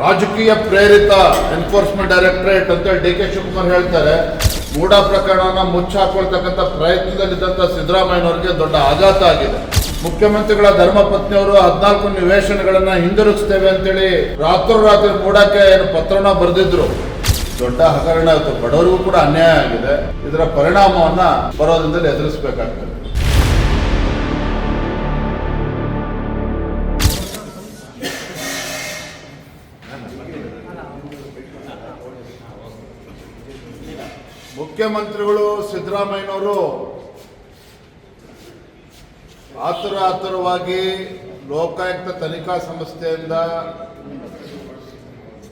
ರಾಜಕೀಯ ಪ್ರೇರಿತ enforcement directorate ಅಂತೇಳಿ ಡಿ ಕೆ ಶಿವಕುಮಾರ್ ಹೇಳ್ತಾರೆ. ಮೂಡ ಪ್ರಕರಣನ ಮುಚ್ಚಾಕೊಳ್ತಕ್ಕಂಥ ಪ್ರಯತ್ನದಲ್ಲಿದ್ದಂಥ ಸಿದ್ದರಾಮಯ್ಯನವರಿಗೆ ದೊಡ್ಡ ಆಘಾತ ಆಗಿದೆ. ಮುಖ್ಯಮಂತ್ರಿಗಳ ಧರ್ಮಪತ್ನಿಯವರು ಹದಿನಾಲ್ಕು ನಿವೇಶನಗಳನ್ನ ಹಿಂದಿರುಗಿಸ್ತೇವೆ ಅಂತೇಳಿ ರಾತ್ರೋರಾತ್ರಿ ಮೂಡಕ್ಕೆ ಏನು ಪತ್ರನ ಬರೆದಿದ್ರು. ದೊಡ್ಡ ಹಗರಣ ಬಡವರಿಗೂ ಕೂಡ ಅನ್ಯಾಯ ಆಗಿದೆ. ಇದರ ಪರಿಣಾಮವನ್ನ ಬರೋದ್ರಿಂದಲೇ ಎದುರಿಸಬೇಕಾಗ್ತದೆ. ಮುಖ್ಯಮಂತ್ರಿಗಳು ಸಿದ್ದರಾಮಯ್ಯನವರು ಆತುರ ಆತುರವಾಗಿ ಲೋಕಾಯುಕ್ತ ತನಿಖಾ ಸಂಸ್ಥೆಯಿಂದ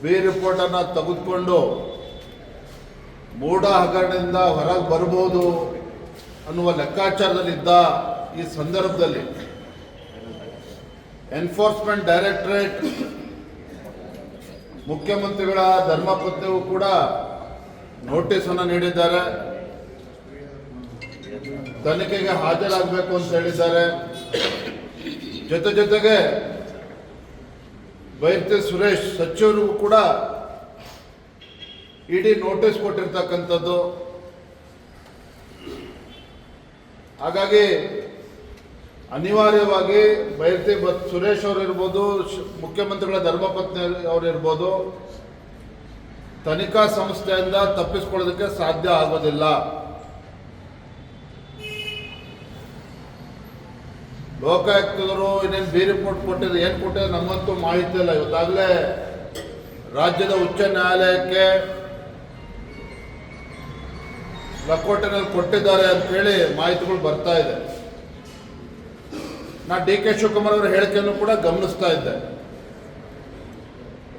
ಬಿ ರಿಪೋರ್ಟ್ ಅನ್ನ ತೆಗೆದುಕೊಂಡು ಮೂಢ ಹಗರಣದಿಂದ ಹೊರಗೆ ಬರಬಹುದು ಅನ್ನುವ ಲೆಕ್ಕಾಚಾರದಲ್ಲಿದ್ದ ಈ ಸಂದರ್ಭದಲ್ಲಿ ಎನ್ಫೋರ್ಸ್ಮೆಂಟ್ ಡೈರೆಕ್ಟರೇಟ್ ಮುಖ್ಯಮಂತ್ರಿಗಳ ಧರ್ಮಪತ್ನಿಗೂ ಕೂಡ ನೋಟಿಸ್ ಅನ್ನು ನೀಡಿದ್ದಾರೆ. ತನಿಖೆಗೆ ಹಾಜರಾಗಬೇಕು ಅಂತ ಹೇಳಿದ್ದಾರೆ. ಜೊತೆ ಜೊತೆಗೆ ಬೈರ್ತಿ ಸುರೇಶ್ ಸಚಿವರಿಗೂ ಕೂಡ ಇಡೀ ನೋಟಿಸ್ ಕೊಟ್ಟಿರ್ತಕ್ಕಂಥದ್ದು. ಹಾಗಾಗಿ ಅನಿವಾರ್ಯವಾಗಿ ಬೈರ್ತಿ ಬತ್ ಸುರೇಶ್ ಅವರು ಇರ್ಬೋದು ಶ್- ಮುಖ್ಯಮಂತ್ರಿಗಳ ಧರ್ಮಪತ್ನಿ ಅವರು ಇರ್ಬೋದು ತನಿಖಾ ಸಂಸ್ಥೆಯಿಂದ ತಪ್ಪಿಸ್ಕೊಳ್ಳೋದಕ್ಕೆ ಸಾಧ್ಯ ಆಗೋದಿಲ್ಲ. ಲೋಕಾಯುಕ್ತರು ಇನ್ನೇನು ಬಿ ರಿಪೋರ್ಟ್ ಕೊಟ್ಟಿದ್ರು ಏನು ಕೊಟ್ಟಿದ್ರು ನಮ್ಮಂತೂ ಮಾಹಿತಿ ಇಲ್ಲ. ಇವತ್ತಾಗಲೇ ರಾಜ್ಯದ ಉಚ್ಚ ನ್ಯಾಯಾಲಯಕ್ಕೆ ಲಕೋಟೆನಲ್ಲಿ ಕೊಟ್ಟಿದ್ದಾರೆ ಅಂತೇಳಿ ಮಾಹಿತಿಗಳು ಬರ್ತಾ ಇದೆ. ನಾ ಡಿ ಕೆ ಶಿವಕುಮಾರ್ ಅವರ ಹೇಳಿಕೆಯನ್ನು ಕೂಡ ಗಮನಿಸ್ತಾ ಇದ್ದೆ.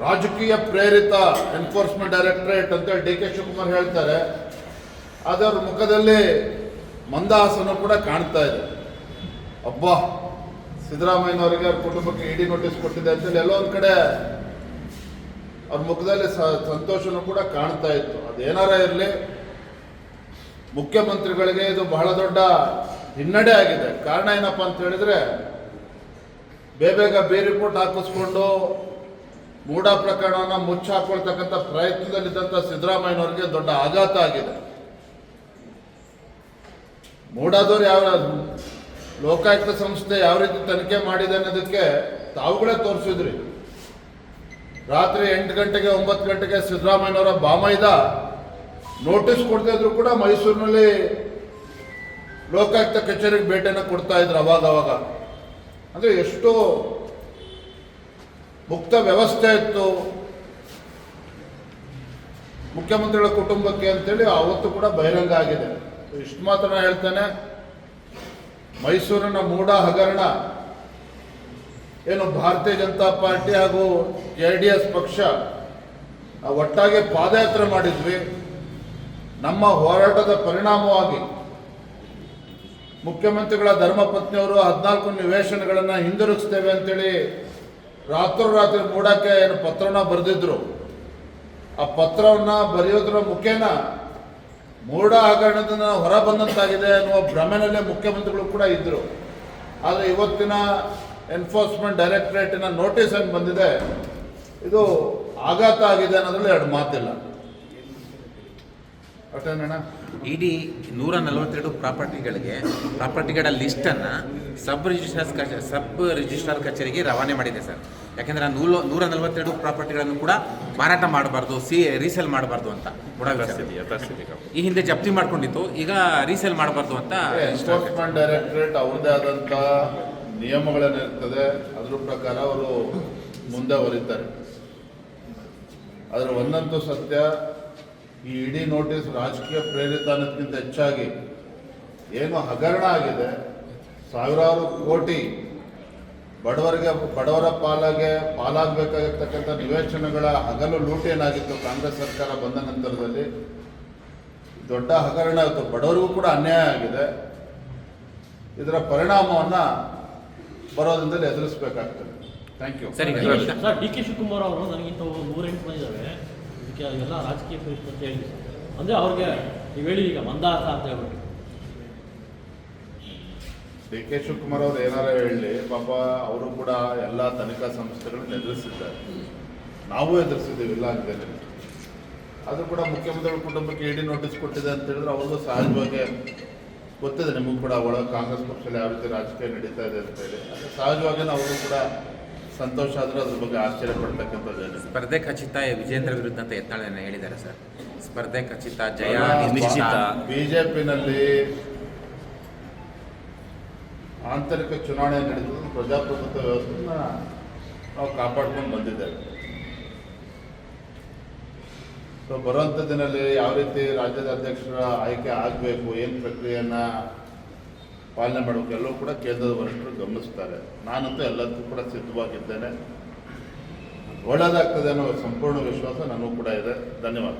ರಾಜಕೀಯ ಪ್ರೇರಿತ ಎನ್ಫೋರ್ಸ್ಮೆಂಟ್ ಡೈರೆಕ್ಟರೇಟ್ ಅಂತ ಡಿ ಕೆ ಶಿವಕುಮಾರ್ ಹೇಳ್ತಾರೆ. ಅದರ ಮುಖದಲ್ಲಿ ಮಂದಹಾಸನ ಕೂಡ ಕಾಣ್ತಾ ಇದೆ. ಅಬ್ಬಾ, ಸಿದ್ದರಾಮಯ್ಯನವರಿಗೆ ಅವ್ರ ಕುಟುಂಬಕ್ಕೆ ಇಡಿ ನೋಟಿಸ್ ಕೊಟ್ಟಿದೆ ಅಂತೇಳಿ ಎಲ್ಲೋ ಒಂದು ಕಡೆ ಅವ್ರ ಮುಖದಲ್ಲಿ ಸಂತೋಷನೂ ಕೂಡ ಕಾಣ್ತಾ ಇತ್ತು. ಅದೇನಾರ ಇರಲಿ, ಮುಖ್ಯಮಂತ್ರಿಗಳಿಗೆ ಇದು ಬಹಳ ದೊಡ್ಡ ಹಿನ್ನಡೆ ಆಗಿದೆ. ಕಾರಣ ಏನಪ್ಪ ಅಂತ ಹೇಳಿದ್ರೆ ಬೇಬೇಗ ಬೇರೆ ರಿಪೋರ್ಟ್ ಹಾಕಿಸ್ಕೊಂಡು ಮೂಡ ಪ್ರಕರಣನ ಮುಚ್ಚಾಕೊಳ್ತಕ್ಕಂಥ ಪ್ರಯತ್ನದಲ್ಲಿದ್ದಂಥ ಸಿದ್ದರಾಮಯ್ಯನವರಿಗೆ ದೊಡ್ಡ ಆಘಾತ ಆಗಿದೆ. ಮೂಡಾದವ್ರು ಯಾವ ಲೋಕಾಯುಕ್ತ ಸಂಸ್ಥೆ ಯಾವ ರೀತಿ ತನಿಖೆ ಮಾಡಿದೆ ಅನ್ನೋದಕ್ಕೆ ತಾವುಗಳೇ ತೋರಿಸಿದ್ರಿ. ರಾತ್ರಿ ಎಂಟು ಗಂಟೆಗೆ, ಒಂಬತ್ತು ಗಂಟೆಗೆ ಸಿದ್ದರಾಮಯ್ಯನವರ ಬಾಮೈದ ನೋಟಿಸ್ ಕೊಡ್ತಾ ಇದ್ರು ಕೂಡ ಮೈಸೂರಿನಲ್ಲಿ ಲೋಕಾಯುಕ್ತ ಕಚೇರಿಗೆ ಭೇಟಿಯನ್ನು ಕೊಡ್ತಾ ಇದ್ರು ಅವಾಗ ಅವಾಗ. ಅಂದ್ರೆ ಎಷ್ಟು ಮುಕ್ತ ವ್ಯವಸ್ಥೆ ಇತ್ತು. ಮುಖ್ಯಮಂತ್ರಿಗಳ ಕುಟುಂಬಕ್ಕೆ ಅಂತೇಳಿ ಅವತ್ತು ಕೂಡ ಬಹಿರಂಗ ಆಗಿದೆ. ಇಷ್ಟು ಮಾತ್ರ ಹೇಳ್ತೇನೆ. ಮೈಸೂರಿನ ಮೂಡ ಹಗರಣ ಏನು ಭಾರತೀಯ ಜನತಾ ಪಾರ್ಟಿ ಹಾಗೂ ಜೆ ಡಿ ಎಸ್ ಪಕ್ಷ ಒಟ್ಟಾಗಿ ಪಾದಯಾತ್ರೆ ಮಾಡಿದ್ವಿ. ನಮ್ಮ ಹೋರಾಟದ ಪರಿಣಾಮವಾಗಿ ಮುಖ್ಯಮಂತ್ರಿಗಳ ಧರ್ಮಪತ್ನಿಯವರು ಹದಿನಾಲ್ಕು ನಿವೇಶನಗಳನ್ನು ಹಿಂದಿರುಗಿಸ್ತೇವೆ ಅಂತೇಳಿ ರಾತ್ರೋರಾತ್ರಿ ಮೂಡಕ್ಕೆ ಏನು ಪತ್ರನ ಬರೆದಿದ್ರು. ಆ ಪತ್ರವನ್ನ ಬರೆಯೋದ್ರ ಮುಖೇನ ಮೂಢ ಹಗರಣದಿಂದ ಹೊರ ಬಂದಂತಾಗಿದೆ ಅನ್ನುವ ಭ್ರಮೆನಲ್ಲೇ ಮುಖ್ಯಮಂತ್ರಿಗಳು ಕೂಡ ಇದ್ದರು ಆದರೆ ಇವತ್ತಿನ ಎನ್ಫೋರ್ಸ್ಮೆಂಟ್ ಡೈರೆಕ್ಟರೇಟಿನ ನೋಟಿಸ್ ಏನು ಬಂದಿದೆ? ಇದು ಆಘಾತ ಆಗಿದೆ ಅನ್ನೋದ್ರಲ್ಲಿ ಎರಡು ಮಾತಿಲ್ಲ. ಇಡೀ ನೂರ ನಲವತ್ತೆರಡು ಪ್ರಾಪರ್ಟಿಗಳಿಗೆ ಪ್ರಾಪರ್ಟಿಗಳ ಲಿಸ್ಟನ್ನು ಸಬ್ ರಿಜಿಸ್ಟ್ರಾರ್ ಕಚೇರಿ ಸಬ್ ರಿಜಿಸ್ಟ್ರಾರ್ ಕಚೇರಿಗೆ ರವಾನೆ ಮಾಡಿದೆ ಸರ್. ಯಾಕೆಂದ್ರೆ ನೂಲ ನೂರ ನಲವತ್ತೆರಡು ಪ್ರಾಪರ್ಟಿಗಳನ್ನು ಕೂಡ ಮಾರಾಟ ಮಾಡಬಾರ್ದು ಸಿ ರೀಸೇಲ್ ಮಾಡಬಾರ್ದು ಅಂತ. ಈ ಹಿಂದೆ ಜಪ್ತಿ ಮಾಡ್ಕೊಂಡಿತ್ತು ಈಗ ರೀಸೇಲ್ ಮಾಡಬಾರ್ದು ಅಂತ ಎನ್ಫೋರ್ಸ್ಮೆಂಟ್ ಡೈರೆಕ್ಟರೇಟ್ ಅವ್ರದ್ದೇ ಆದಂಥ ನಿಯಮಗಳೇನಿರ್ತದೆ ಅದ್ರ ಪ್ರಕಾರ ಅವರು ಮುಂದೆ ಹೊರಿತಾರೆ. ಅದರ ಒಂದಂತೂ ಸತ್ಯ ಈ ಇಡೀ ನೋಟಿಸ್ ರಾಜಕೀಯ ಪ್ರೇರಿತ ಅನ್ನೋದಕ್ಕಿಂತ ಹೆಚ್ಚಾಗಿ ಏನು ಹಗರಣ ಆಗಿದೆ ಸಾವಿರಾರು ಕೋಟಿ ಬಡವರಿಗೆ ಬಡವರ ಪಾಲಾಗೆ ಪಾಲಾಗಬೇಕಾಗಿರ್ತಕ್ಕಂಥ ನಿವೇಶನಗಳ ಹಗಲು ಲೂಟಿ ಏನಾಗಿತ್ತು ಕಾಂಗ್ರೆಸ್ ಸರ್ಕಾರ ಬಂದ ನಂತರದಲ್ಲಿ. ದೊಡ್ಡ ಹಗರಣ ಆಯಿತು. ಬಡವರಿಗೂ ಕೂಡ ಅನ್ಯಾಯ ಆಗಿದೆ. ಇದರ ಪರಿಣಾಮವನ್ನು ಬರೋದ್ರಿಂದಲೇ ಎದುರಿಸಬೇಕಾಗ್ತದೆ. ಥ್ಯಾಂಕ್ ಯು ಸರಿ ಡಿ ಕೆ ಶಿವಕುಮಾರ್ ಅವರು ನನಗಿಂತ ನೂರೆಂಟು ಮಂದಿ ಇದ್ದಾವೆ ಇದಕ್ಕೆ ಎಲ್ಲ ರಾಜಕೀಯ ಪ್ರೇರಿತ ಅಂತ ಹೇಳಿ. ಅಂದರೆ ಅವ್ರಿಗೆ ನೀವು ಹೇಳಿ ಈಗ ಮಂದಾಸ ಅಂತ ಹೇಳ್ಬಿಟ್ಟು. ಡಿ ಕೆ ಶಿವಕುಮಾರ್ ಅವ್ರು ಏನಾರ ಹೇಳಿ, ಪಾಪ ಅವರು ಕೂಡ ಎಲ್ಲ ತನಿಖಾ ಸಂಸ್ಥೆಗಳನ್ನ ಎದುರಿಸಿದ್ದಾರೆ. ನಾವು ಎದುರಿಸಿದ್ದೀವಿ ಇಲ್ಲ ಅಂತೇಳಿ ಆದರೂ ಕೂಡ ಮುಖ್ಯಮಂತ್ರಿಗಳ ಕುಟುಂಬಕ್ಕೆ ಇಡಿ ನೋಟಿಸ್ ಕೊಟ್ಟಿದೆ ಅಂತ ಹೇಳಿದ್ರೆ ಅವ್ರಿಗೂ ಸಹಜವಾಗಿ ಗೊತ್ತಿದೆ. ನಿಮಗೂ ಕೂಡ ಒಳಗೆ ಕಾಂಗ್ರೆಸ್ ಪಕ್ಷದಲ್ಲಿ ಯಾವ ರೀತಿ ರಾಜಕೀಯ ನಡೀತಾ ಇದೆ ಅಂತ ಹೇಳಿ. ಅದು ಸಹಜವಾಗಿ ಅವರು ಕೂಡ ಸಂತೋಷ ಆದರೂ ಅದ್ರ ಬಗ್ಗೆ ಆಶ್ಚರ್ಯ ಜನ ಸ್ಪರ್ಧೆ ಖಚಿತ ವಿಜೇಂದ್ರ ವಿರುದ್ಧ ಅಂತ ಯತ್ನಾಳ್ ಹೇಳಿದ್ದಾರೆ ಸರ್. ಸ್ಪರ್ಧೆ ಖಚಿತ ಜಯ ನಿಶ್ಚಿತ. ಬಿಜೆಪಿನಲ್ಲಿ ಆಂತರಿಕ ಚುನಾವಣೆ ನಡೆದು ಪ್ರಜಾಪ್ರಭುತ್ವ ವ್ಯವಸ್ಥೆಯನ್ನ ನಾವು ಕಾಪಾಡ್ಕೊಂಡು ಬಂದಿದ್ದೇವೆ ಸೊ ಬರುವಂಥ ದಿನದಲ್ಲಿ ಯಾವ ರೀತಿ ರಾಜ್ಯದ ಅಧ್ಯಕ್ಷರ ಆಯ್ಕೆ ಆಗಬೇಕು ಏನು ಪ್ರಕ್ರಿಯೆಯನ್ನು ಪಾಲನೆ ಮಾಡಬೇಕು ಎಲ್ಲವೂ ಕೂಡ ಕೇಂದ್ರದ ವರಿಷ್ಠರು ಗಮನಿಸ್ತಾರೆ. ನಾನಂತೂ ಎಲ್ಲದಕ್ಕೂ ಕೂಡ ಸಿದ್ಧವಾಗಿದ್ದೇನೆ. ಒಳ್ಳೆಯದಾಗ್ತದೆ ಅನ್ನೋ ಸಂಪೂರ್ಣ ವಿಶ್ವಾಸ ನನಗೂ ಕೂಡ ಇದೆ. ಧನ್ಯವಾದ.